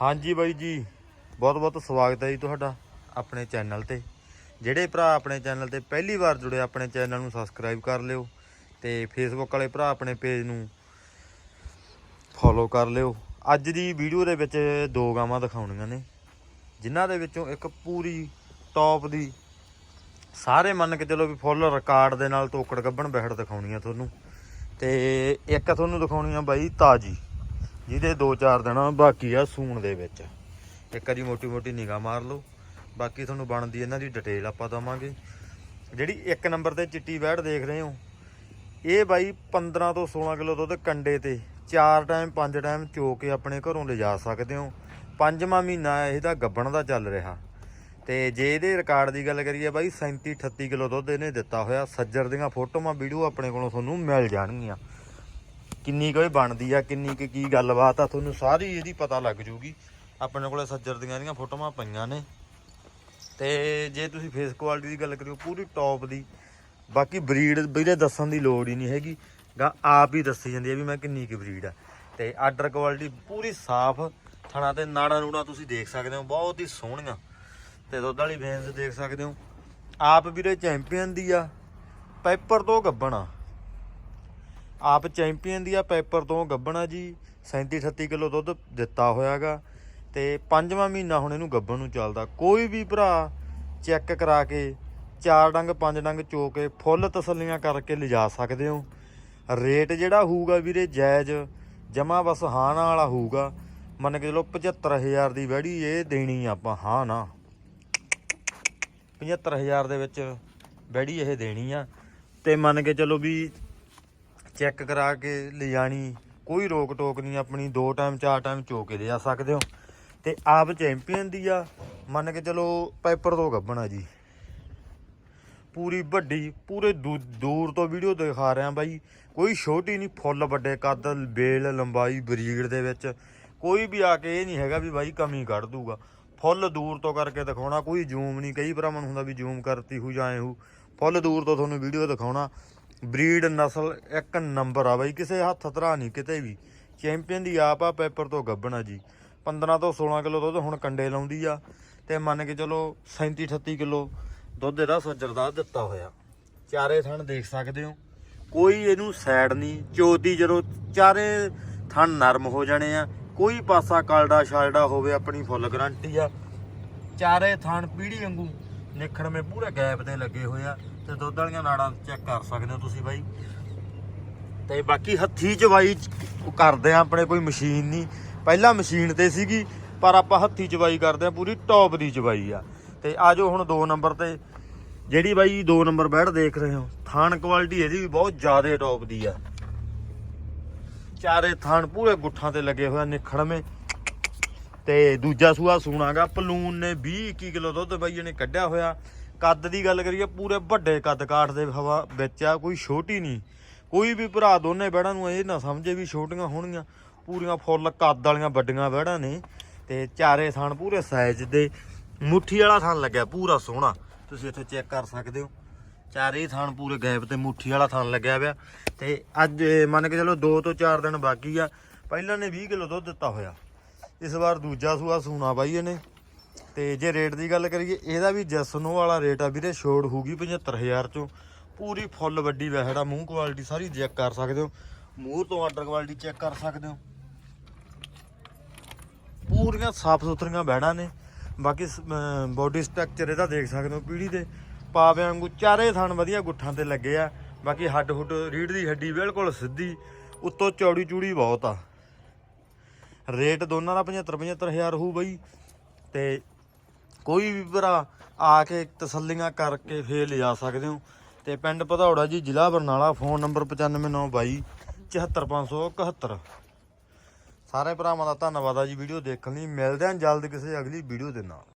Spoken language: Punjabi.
ਹਾਂਜੀ ਬਾਈ ਜੀ ਬਹੁਤ ਬਹੁਤ ਸਵਾਗਤ ਹੈ ਜੀ ਤੁਹਾਡਾ ਆਪਣੇ ਚੈਨਲ ਤੇ। ਜਿਹੜੇ ਭਰਾ ਆਪਣੇ ਚੈਨਲ ਤੇ ਪਹਿਲੀ ਵਾਰ ਜੁੜੇ, ਆਪਣੇ ਚੈਨਲ ਨੂੰ ਸਬਸਕ੍ਰਾਈਬ ਕਰ ਲਿਓ ਤੇ ਫੇਸਬੁੱਕ ਵਾਲੇ ਭਰਾ ਆਪਣੇ ਪੇਜ ਨੂੰ ਫੋਲੋ ਕਰ ਲਿਓ। ਅੱਜ ਦੀ ਵੀਡੀਓ ਦੇ ਵਿੱਚ ਦੋ ਗਾਵਾਂ ਦਿਖਾਉਣੀਆਂ ਨੇ, ਜਿਨ੍ਹਾਂ ਦੇ ਵਿੱਚੋਂ ਇੱਕ ਪੂਰੀ ਟੌਪ ਦੀ ਸਾਰੇ ਮੰਨ ਕੇ ਚਲੋ ਵੀ ਫੁੱਲ ਰਿਕਾਰਡ ਦੇ ਨਾਲ ਤੋਕੜ ਗੱਬਣ ਬਹਿੜ ਦਿਖਾਉਣੀ ਆ ਤੁਹਾਨੂੰ। ਤੇ ਇੱਕ ਤੁਹਾਨੂੰ ਦਿਖਾਉਣੀ ਆ ਬਾਈ ਤਾਜੀ। ਜਿਹਦੇ 2-4 ਦਿਨ ਬਾਕੀ ਆ ਸੂਣ ਦੇ ਵਿੱਚ। ਇੱਕ ਵਾਰੀ ਮੋਟੀ ਮੋਟੀ ਨਿਗਾਹ ਮਾਰ ਲਓ। ਬਾਕੀ ਤੁਹਾਨੂੰ ਬਣਦੀ ਇਹਨਾਂ ਦੀ ਡਿਟੇਲ ਆਪਾਂ ਦਵਾਂਗੇ। ਜਿਹੜੀ ਇੱਕ ਨੰਬਰ ਤੇ ਚਿੱਟੀ ਵੈੜ ਦੇਖ ਰਹੇ ਹੋ, ਇਹ ਬਾਈ 15 ਤੋਂ 16 ਕਿਲੋ ਦੁੱਧ ਕੰਡੇ ਤੇ। ਚਾਰ ਟਾਈਮ ਪੰਜ ਟਾਈਮ ਚੋ ਕੇ ਆਪਣੇ ਘਰੋਂ ਲਿਜਾ ਸਕਦੇ ਹੋ। ਪੰਜਵਾਂ ਮਹੀਨਾ ਇਹਦਾ ਗੱਬਣ ਦਾ ਚੱਲ ਰਿਹਾ। ਤੇ ਜੇ ਇਹਦੇ ਰਿਕਾਰਡ ਦੀ ਗੱਲ ਕਰੀਏ ਬਾਈ 37 38 ਕਿਲੋ ਦੁੱਧ ਇਹਨੇ ਦਿੱਤਾ ਹੋਇਆ। ਸੱਜਰ ਦੀਆਂ ਫੋਟੋਆਂ ਵੀਡੀਓ ਆਪਣੇ ਕੋਲੋਂ ਤੁਹਾਨੂੰ ਮਿਲ ਜਾਣਗੀਆਂ। ਕਿੰਨੀ ਕੋਈ ਬਣਦੀ ਆ, ਕਿੰਨੀ ਕੁ ਕੀ ਗੱਲਬਾਤ ਆ, ਤੁਹਾਨੂੰ ਸਾਰੀ ਇਹਦੀ ਪਤਾ ਲੱਗ ਜੂਗੀ। ਆਪਣੇ ਕੋਲੇ ਸੱਜਰ ਦੀਆਂ ਦੀਆਂ ਫੋਟੋਆਂ ਪਈਆਂ ਨੇ। ਤੇ ਜੇ ਤੁਸੀਂ ਫੇਸ ਕੁਆਲਿਟੀ ਦੀ ਗੱਲ ਕਰਿਓ, ਪੂਰੀ ਟੌਪ ਦੀ। ਬਾਕੀ ਬਰੀਡ ਵੀਰੇ ਦੱਸਣ ਦੀ ਲੋੜ ਹੀ ਨਹੀਂ ਹੈਗੀ। ਗਾ ਆਪ ਹੀ ਦੱਸੀ ਜਾਂਦੀ ਹੈ ਵੀ ਮੈਂ ਕਿੰਨੀ ਕੁ ਬਰੀਡ ਆ। ਤੇ ਆਰਡਰ ਕੁਆਲਿਟੀ ਪੂਰੀ ਸਾਫ਼, ਥਣਾ ਤੇ ਨਾੜਾ ਨੂੜਾ ਤੁਸੀਂ ਦੇਖ ਸਕਦੇ ਹੋ, ਬਹੁਤ ਹੀ ਸੋਹਣੀਆਂ। ਤੇ ਦੁੱਧ ਵਾਲੀ ਵੇਨਸ ਦੇਖ ਸਕਦੇ ਹੋ। ਆਪ ਵੀਰੇ ਚੈਂਪੀਅਨ ਦੀ ਆ ਪੈਪਰ ਤੋਂ ਗੱਬਣਾ ਆਪ ਚੈਂਪੀਅਨ ਦੀ ਆ ਪੈਪਰ ਤੋਂ ਗੱਬਣਾ ਜੀ 37 38 ਕਿਲੋ ਦੁੱਧ ਦਿੱਤਾ ਹੋਇਆਗਾ ਤੇ ਪੰਜਵਾਂ ਮਹੀਨਾ ਹੁਣ ਇਹਨੂੰ ਗੱਬਣ ਨੂੰ ਚੱਲਦਾ। ਕੋਈ ਵੀ ਭਰਾ ਚੈੱਕ ਕਰਾ ਕੇ ਚਾਰ ਡੰਗ, ਪੰਜ ਡੰਗ ਚੋ ਕੇ ਫੁੱਲ ਤਸੱਲੀਆਂ ਕਰਕੇ ਲਿਜਾ ਸਕਦੇ ਹੋ। ਰੇਟ ਜਿਹੜਾ ਹੋਊਗਾ ਵੀਰੇ ਜਾਇਜ਼, ਜਮਾ ਬਸ ਹਾਂ ਨਾ ਵਾਲਾ ਹੋਊਗਾ। ਮੰਨ ਕੇ ਚਲੋ 75000 ਦੀ ਵੈੜੀ ਇਹ ਦੇਣੀ ਆਪਾਂ, ਹਾਂ ਨਾ। 75000 ਦੇ ਵਿੱਚ ਵੈੜੀ ਇਹ ਦੇਣੀ ਆ। ਤੇ ਮੰਨ ਕੇ ਚਲੋ ਵੀ ਚੈੱਕ ਕਰਾ ਕੇ ਲਿਜਾਣੀ ਕੋਈ ਰੋਕ ਟੋਕ ਨਹੀਂ, ਆਪਣੀ ਦੋ ਟਾਈਮ, ਚਾਰ ਟਾਈਮ ਚੋ ਕੇ ਲਿਜਾ ਸਕਦੇ ਹੋ। ਤੇ ਆਪ ਚੈਂਪੀਅਨ ਦੀ ਆ। ਮੰਨ ਕੇ ਚਲੋ ਪੈਪਰ ਤੋਂ ਗੱਬਣਾ ਜੀ। ਪੂਰੀ ਵੱਡੀ, ਪੂਰੇ ਦੂ- ਦੂਰ ਤੋਂ ਵੀਡੀਓ ਦਿਖਾ ਰਿਹਾ ਬਾਈ। ਕੋਈ ਛੋਟੀ ਨਹੀਂ, ਫੁੱਲ ਵੱਡੇ ਕੱਦ, ਬੇਲ, ਲੰਬਾਈ ਬਰੀੜ ਦੇ ਵਿੱਚ। ਕੋਈ ਵੀ ਆ ਕੇ ਇਹ ਨਹੀਂ ਹੈਗਾ ਵੀ ਬਾਈ ਕਮੀ ਕੱਢ ਦੂਗਾ। ਫੁੱਲ ਦੂਰ ਤੋਂ ਕਰਕੇ ਦਿਖਾਉਣਾ। ਕੋਈ ਜ਼ੂਮ ਨਹੀਂ। ਕਈ ਭਰਾਵਾਂ ਨੂੰ ਹੁੰਦਾ ਵੀ ਜ਼ੂਮ ਕਰਤੀ ਹੋ ਜਾਏ ਹੋ ਫੁੱਲ ਦੂਰ ਤੋਂ ਤੁਹਾਨੂੰ ਵੀਡੀਓ ਦਿਖਾਉਣਾ। ਬਰੀਡ ਨਸਲ ਇੱਕ ਨੰਬਰ ਆ ਬਾਈ, ਕਿਸੇ ਹੱਥ ਧਰਾ ਨਹੀਂ ਕਿਤੇ ਵੀ। ਚੈਂਪੀਅਨ ਦੀ ਆਪ ਆ ਪੇਪਰ ਤੋਂ ਗੱਭਣਾ ਜੀ। 15 ਤੋਂ 16 ਕਿਲੋ ਦੁੱਧ ਹੁਣ ਕੰਡੇ ਲਾਉਂਦੀ ਆ ਤੇ ਮੰਨ ਕੇ ਚਲੋ 37 38 ਕਿਲੋ ਦੁੱਧ ਇਹਦਾ ਸੱਜਰ ਦਾ ਦਿੱਤਾ ਹੋਇਆ। ਚਾਰੇ ਥਣ ਦੇਖ ਸਕਦੇ ਹੋ। ਕੋਈ ਇਹਨੂੰ ਸਾਈਡ ਨਹੀਂ। ਚੋਤੀ ਜਦੋਂ ਚਾਰੇ ਥਣ ਨਰਮ ਹੋ ਜਾਣੇ ਆ, ਕੋਈ ਪਾਸਾ ਕਲੜਾ ਛਾਲੜਾ ਹੋਵੇ, ਆਪਣੀ ਫੁੱਲ ਗਰੰਟੀ ਆ। ਚਾਰੇ ਥਣ ਪੀੜੀ ਵਾਂਗੂ ਨਿਖੜਵੇਂ ਪੂਰੇ ਗੈਪ ਤੇ ਲੱਗੇ ਹੋਏ ਆ। ਤੇ ਦੁੱਧ ਵਾਲੀਆਂ ਨਾੜਾਂ ਚੈੱਕ ਕਰ ਸਕਦੇ ਹੋ ਤੁਸੀਂ ਬਾਈ। ਤੇ ਬਾਕੀ ਹੱਥੀ ਚਵਾਈ ਕਰਦੇ ਆ ਆਪਣੇ, ਕੋਈ ਮਸ਼ੀਨ ਨਹੀਂ। ਪਹਿਲਾਂ ਮਸ਼ੀਨ ਤੇ ਸੀਗੀ, ਪਰ ਆਪਾਂ ਹੱਥੀ ਚਵਾਈ ਕਰਦੇ ਆ, ਪੂਰੀ ਟੌਪ ਦੀ ਚਵਾਈ ਆ। ਤੇ ਆਜੋ ਹੁਣ 2 ਨੰਬਰ ਤੇ। ਜਿਹੜੀ ਬਾਈ 2 ਨੰਬਰ ਬੈਡ ਦੇਖ ਰਹੇ ਹੋ, ਥਾਨ ਕੁਆਲਿਟੀ ਇਹਦੀ ਵੀ ਬਹੁਤ ਜ਼ਿਆਦਾ ਟੌਪ ਦੀ ਆ। ਚਾਰੇ ਥਾਨ ਪੂਰੇ ਗੁੱਠਾਂ ਤੇ ਲੱਗੇ ਹੋਏ ਆ, ਨਿਖੜਵੇਂ। ਤੇ ਦੂਜਾ ਸੂਆ ਸੂਣਾਗਾ ਪਲੂਨ ਨੇ 20 21 ਕਿਲੋ ਦੁੱਧ ਬਾਈ ਇਹਨੇ ਕੱਢਿਆ ਹੋਇਆ। ਕੱਦ ਦੀ ਗੱਲ ਕਰੀਏ, ਪੂਰੇ ਵੱਡੇ ਕੱਦ ਕਾਠ ਦੇ ਹਵਾ ਵਿੱਚ ਆ, ਕੋਈ ਛੋਟੀ ਨਹੀਂ। ਕੋਈ ਵੀ ਭਰਾ ਦੋਨੇ ਬੈੜਾਂ ਨੂੰ ਇਹ ਨਾ ਸਮਝੇ ਵੀ ਛੋਟੀਆਂ ਹੋਣਗੀਆਂ। ਪੂਰੀਆਂ ਫੁੱਲ ਕੱਦ ਵਾਲੀਆਂ ਵੱਡੀਆਂ ਬੈੜਾਂ ਨੇ ਤੇ ਚਾਰੇ ਥਣ ਪੂਰੇ ਸਾਈਜ਼ ਦੇ। ਮੁੱਠੀ ਵਾਲਾ ਥਣ ਲੱਗਿਆ ਪੂਰਾ ਸੋਹਣਾ। ਤੁਸੀਂ ਇੱਥੇ ਚੈੱਕ ਕਰ ਸਕਦੇ ਹੋ। ਚਾਰੇ ਥਣ ਪੂਰੇ ਗੈਪ ਤੇ ਮੁੱਠੀ ਵਾਲਾ ਥਣ ਲੱਗਿਆ ਪਿਆ ਤੇ ਅੱਜ ਮੰਨ ਕੇ ਚਲੋ 2 ਤੋਂ 4 ਦਿਨ ਬਾਕੀ ਆ। ਪਹਿਲਾਂ ਨੇ 20 ਕਿਲੋ ਦੁੱਧ ਦਿੱਤਾ ਹੋਇਆ। ਇਸ ਵਾਰ ਦੂਜਾ ਸੂਆ ਸੂਣਾ ਬਾਈ ਇਹਨੇ। ਤੇ ਜੇ ਰੇਟ ਦੀ ਗੱਲ ਕਰੀਏ, ਇਹਦਾ ਵੀ ਜਸਨੋ ਵਾਲਾ ਰੇਟ ਆ ਵੀਰੇ, ਛੋੜ ਹੋਊਗੀ 75000 ਚੋਂ। ਪੂਰੀ ਫੁੱਲ ਵੱਡੀ ਵੈਹੜਾ, ਮੂੰਹ ਕੁਆਲਿਟੀ ਸਾਰੀ ਚੈੱਕ ਕਰ ਸਕਦੇ ਹੋ। ਮੂੰਹ ਤੋਂ ਆਰਡਰ ਕੁਆਲਿਟੀ ਚੈੱਕ ਕਰ ਸਕਦੇ ਹੋ। ਪੂਰੀਆਂ ਸਾਫ਼ ਸੁਥਰੀਆਂ ਬੈੜਾਂ ਨੇ। ਬਾਕੀ ਬੋਡੀ ਸਟਰਕਚਰ ਇਹਦਾ ਦੇਖ ਸਕਦੇ ਹੋ ਪੀੜੀ ਦੇ ਪਾਵੇ ਵਾਂਗੂ ਚਾਰੇ ਥਣ ਵਧੀਆ ਗੁੱਠਾਂ ਤੇ ਲੱਗੇ ਆ। ਬਾਕੀ ਹੱਡ ਹੁੱਡ ਰੀੜ ਦੀ ਹੱਡੀ ਬਿਲਕੁਲ ਸਿੱਧੀ, ਉੱਤੋਂ ਚੌੜੀ ਚੂੜੀ ਬਹੁਤ ਆ। ਰੇਟ ਦੋਨਾਂ ਦਾ 75 75000 ਹੋਊ ਬਈ। ਤੇ ਕੋਈ ਵੀ ਭਰਾ ਆ ਕੇ ਤਸੱਲੀਆਂ ਕਰਕੇ ਫੇਰ ਲਿਜਾ ਸਕਦੇ ਹੋ। ਤੇ ਪਿੰਡ ਭਦੌੜਾ ਜੀ, ਜ਼ਿਲ੍ਹਾ ਬਰਨਾਲਾ, ਫੋਨ ਨੰਬਰ 9592 74571 ਸਾਰੇ ਭਰਾਵਾਂ ਦਾ ਧੰਨਵਾਦ ਆ ਜੀ ਵੀਡੀਓ ਦੇਖਣ ਲਈ। ਮਿਲਦੇ ਹਾਂ ਜਲਦ ਕਿਸੇ ਅਗਲੀ ਵੀਡੀਓ ਦੇ ਨਾਲ।